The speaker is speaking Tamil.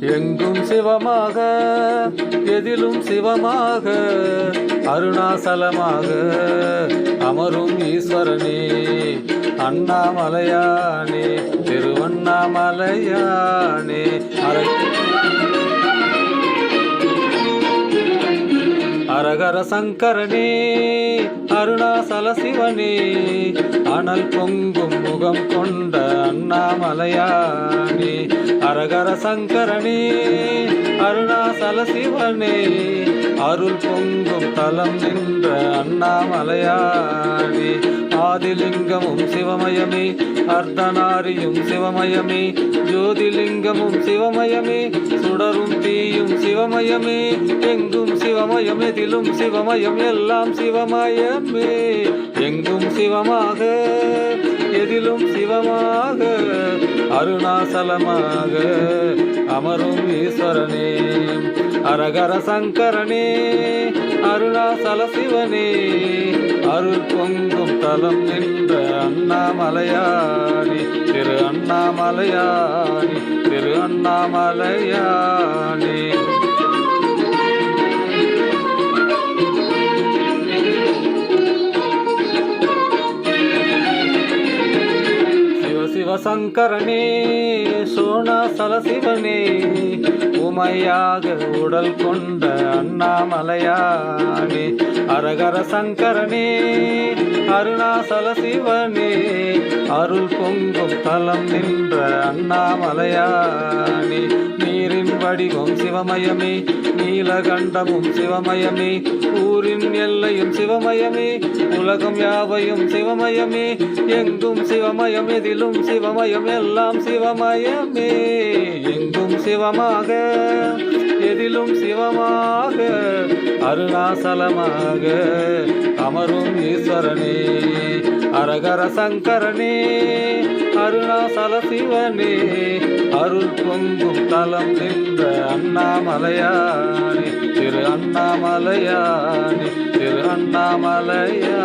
எங்கும் சிவமாக எதிலும் சிவமாக அருணாசலமாக அமரும் ஈஸ்வரனே அண்ணாமலையானே திருவண்ணாமலையானே. அரை அரகர சங்கரனே அருணாசல சிவனே அனல் பொங்கும் முகம் கொண்ட அண்ணாமலையானே அரகர சங்கரனே அருணாசல சிவனே அருள் பொங்கும் தலம் நின்ற அண்ணாமலையாடி ஆதிலிங்கமும் சிவமயமே அர்த்தநாரியும் சிவமயமே ஜோதிலிங்கமும் சிவமயமே சுடரும் தீயும் சிவமயமே எங்கும் சிவமயம் எதிலும் சிவமயம் எல்லாம் சிவமயமே. எங்கும் சிவமாக எதிலும் சிவமாக அருணாசலமாக அமரும் ஈஸ்வரனே அரகர சங்கரனே அருணாசல சிவனே. அருள் பொங்கும் தலம் நின்ற அண்ணாமலையானி திரு அண்ணாமலையானி திரு அண்ணாமலையானி. சிவசங்கரனே சிவ சோனாசல சிவனே உமையாக உடல் கொண்ட அண்ணாமலையானே அரகர சங்கரனே அருணாசல சிவனே அருள் பொங்கும் தலம் நின்ற அண்ணாமலையானே வடிவம் சிவமயமே நீலகண்டமும் சிவமயமே ஊரின் எல்லையும் சிவமயமே உலகம் யாவையும் சிவமயமே எங்கும் சிவமயம் எதிலும் சிவமயம் எல்லாம் சிவமயமே. எங்கும் சிவமாக எதிலும் சிவமாக அருணாசலமாக அமரும் ஈஸ்வரனே. ஹரஹர சங்கரனே அருணாசல சிவனே அருள் பொங்கும் தலம் நின்ற அண்ணாமலையானே திரு அண்ணாமலையானே திரு அண்ணாமலையா